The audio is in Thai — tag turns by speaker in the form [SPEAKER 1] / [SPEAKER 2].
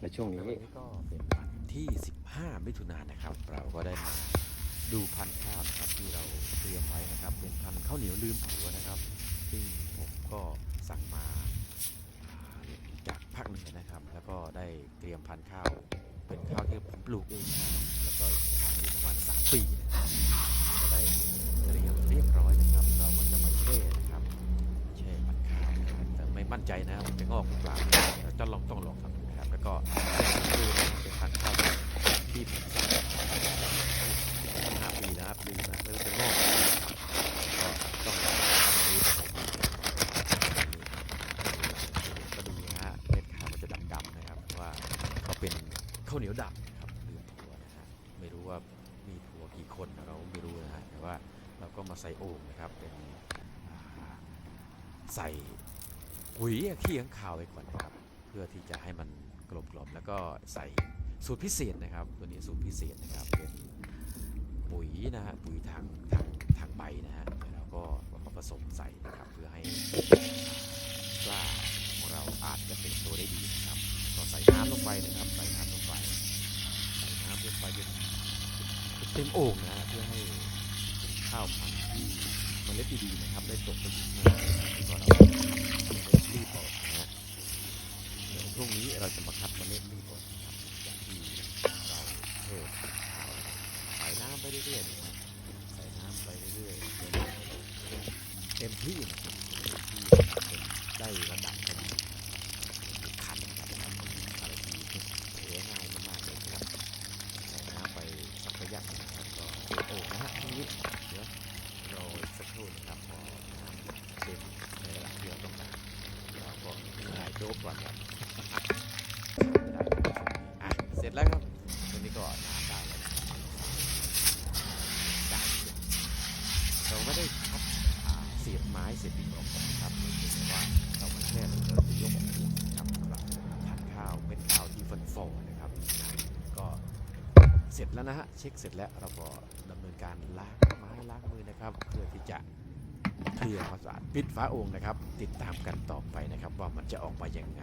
[SPEAKER 1] ในช่วง
[SPEAKER 2] นี้ก็เป็นวันที่ 15 มิถุนายนนะครับ เราก็ได้มาดูพันธุ์ข้าวนะครับที่เราเตรียมไว้นะครับ เป็นพันธุ์ข้าวเหนียวลืมผัวนะครับ ซึ่งผมก็สั่งมาจากภาคเหนือนะครับ แล้วก็ได้เตรียมพันธุ์ข้าว เป็นข้าวที่ผมปลูกเอง แล้วก็ทำอยู่ประมาณ3ปี มั่นใจนะมันจะงอกหรือเปล่าเราจะลองต้องลองทำดูนะครับ แล้วก็ดูนะครับเป็นพันข้าวที่ผมสั่งห้าปีนะครับดีนะไม่รู้จะงอกหรือเปล่านะครับก็ต้องลองดูก็ดูนะฮะเม็ดข้าวมันจะดำๆนะครับเพราะว่าเขาเป็นข้าวเหนียวดำนะครับลืมถั่วนะฮะไม่รู้ว่ามีถั่วกี่คนเราไม่รู้นะฮะแต่ว่าเราก็มาใส่โอ่งนะครับเป็นอ่ใส่ ปุ๋ยขี้ข้างคาวไว้ก่อนนะครับ เพื่อที่จะให้มันกลมๆแล้วก็ใส่สูตรพิเศษนะครับ ตัวนี้สูตรพิเศษนะครับเป็นปุ๋ยนะฮะปุ๋ยทางทางทางใบนะฮะแล้วก็มาผสมใส่นะครับเพื่อให้กล้าของเราอาจจะเป็นตัวได้ดีนะครับก็ใส่น้ำลงไปนะครับใส่น้ำลงไปใส่น้ำลงไปจนเต็มโอ่งนะฮะเพื่อให้ข้าวพันธุ์ที่เล็ดดีๆนะครับ ได้ตกไปอยู่ในที่ก็เรารีบ ออกนะฮะเดี๋ยวพรุ่งนี้เราจะมาคัดเมล็ดรีบออกนครับจากที่เราเทข้าใส่น้ำไปเรื่อยๆนะครับใส่น้ำไปเรื่อยๆเต็มที่นะครับเต็มที่ได้ระดับพอดี ขันนะครับอะไรที่เทง่ายมากๆเลยครับใส่น้ำไปสักระยะหนึงนะครับก็โอ้นะฮะทีนี้เดี๋ยวรออีกสักครู่นะครับพอน้ำเต็มในระดับที่เราต้องการเราก็ถ่าย โดบก่อนครับอะเสร็จแล้วครับตรงนี้ก็น้ำได้แล้วนะครับได้เราไม่ได้คัดอ่าเสียบไม้เสียบดินออกก่อนนะครับเพียงแต่ว่าเรามาแค่เราจะยกออกเองนะครับสำหรับทานข้าวเป็นข้าวที่ฟันฟอนะครับก็เสร็จแล้วนะฮะเช็คเสร็จแล้วเราก็ดำเนินการล้างไม้ล้างมือนะครับ เพื่อที่จะ เคลียร์ความสะอาดปิดฝาโอ่งนะครับ ติดตามกันต่อไปนะครับ ว่ามันจะออกมายังไง